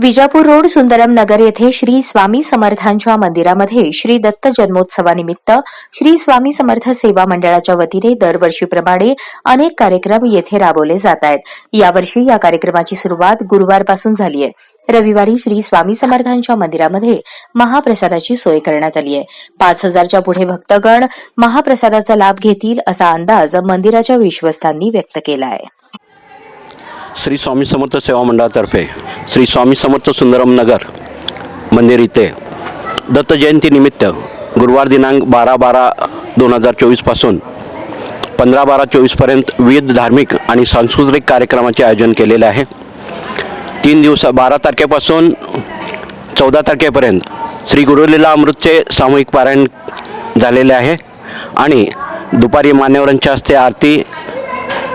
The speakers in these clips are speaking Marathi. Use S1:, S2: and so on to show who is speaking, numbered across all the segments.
S1: विजापूर रोड सुंदरम नगर येथे श्री स्वामी समर्थांच्या मंदिरामध्ये श्री दत्त जन्मोत्सवानिमित्त श्री स्वामी समर्थ सेवा मंडळाच्या वतीने दरवर्षीप्रमाणे अनेक कार्यक्रम येथे राबवले जात आहेत. यावर्षी या कार्यक्रमाची सुरुवात गुरुवारपासून झाली आहे. रविवारी श्री स्वामी समर्थांच्या मंदिरामध्ये महाप्रसादाची सोय करण्यात आली आहे. पाच हजारच्या पुढे भक्तगण महाप्रसादाचा लाभ घेतील असा अंदाज मंदिराच्या विश्वस्तांनी व्यक्त केला आहे.
S2: श्री स्वामी समर्थ सेवा मंडळातर्फे श्री स्वामी समर्थ सुंदरम नगर मंदिर इथे. दत्त जयंतीनिमित्त गुरुवार दिनांक बारा बारा दोन हजार चोवीसपासून पंधरा बारा चोवीसपर्यंत विविध धार्मिक आणि सांस्कृतिक कार्यक्रमाचे आयोजन केलेले आहे. तीन दिवस बारा तारखेपासून चौदा तारखेपर्यंत श्री गुरुलीला अमृतचे सामूहिक पारायण झालेले आहे. आणि दुपारी मान्यवरांच्या हस्ते आरती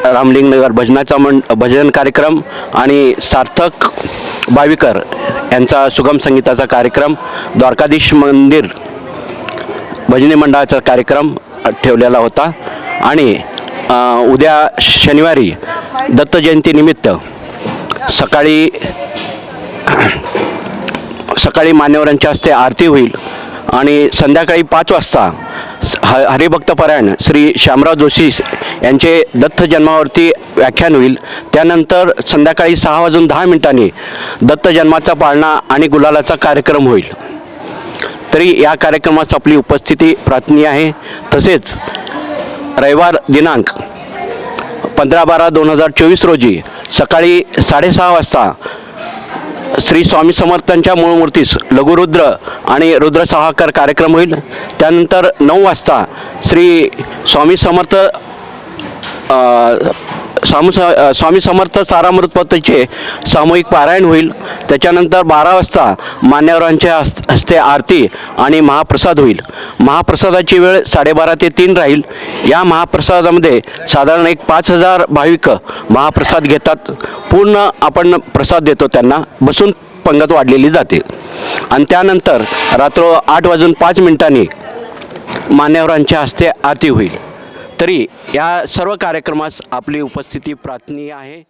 S2: रामलिंगनगर भजनाचा मं भजन कार्यक्रम आणि सार्थक बाविकर यांचा सुगम संगीताचा कार्यक्रम द्वारकाधीश मंदिर भजनी मंडळाचा कार्यक्रम ठेवलेला होता. आणि उद्या शनिवारी दत्त जयंतीनिमित्त सकाळी सकाळी मान्यवरांच्या हस्ते आरती होईल आणि संध्याकाळी पाच वाजता ह हरिभक्तपरायण श्री श्यामराव जोशी यांचे दत्त जन्मावरती व्याख्यान होईल. त्यानंतर संध्याकाळी सहा वाजून दहा मिनिटांनी दत्त जन्माचा पाळणा आणि गुलालाचा कार्यक्रम होईल. तरी या कार्यक्रमास आपली उपस्थिती प्रार्थनीय आहे. तसेच रविवार दिनांक पंधरा बारा दोन हजार चोवीस रोजी सकाळी साडेसहा वाजता श्री स्वामी समर्थांच्या मूळमूर्तीस लघुरुद्र आणि रुद्र सहाकार कार्यक्रम होईल. त्यानंतर नऊ वाजता श्री स्वामी समर्थ सामू स्वामी स्वामी समर्थ सारामृतपतीचे सामूहिक पारायण होईल. त्याच्यानंतर बारा वाजता मान्यवरांच्या हस हस्ते आरती आणि महाप्रसाद होईल. महाप्रसादाची वेळ साडेबारा ते तीन राहील. या महाप्रसादामध्ये साधारण एक पाच हजार भाविक महाप्रसाद घेतात. पूर्ण आपण प्रसाद देतो त्यांना. बसून पंगत वाढलेली जाते. आणि त्यानंतर रात्र आठ वाजून पाच मिनिटांनी मान्यवरांच्या हस्ते आरती होईल. तरी या सर्व कार्यक्रमास आपली उपस्थिती प्रार्थनीय आहे.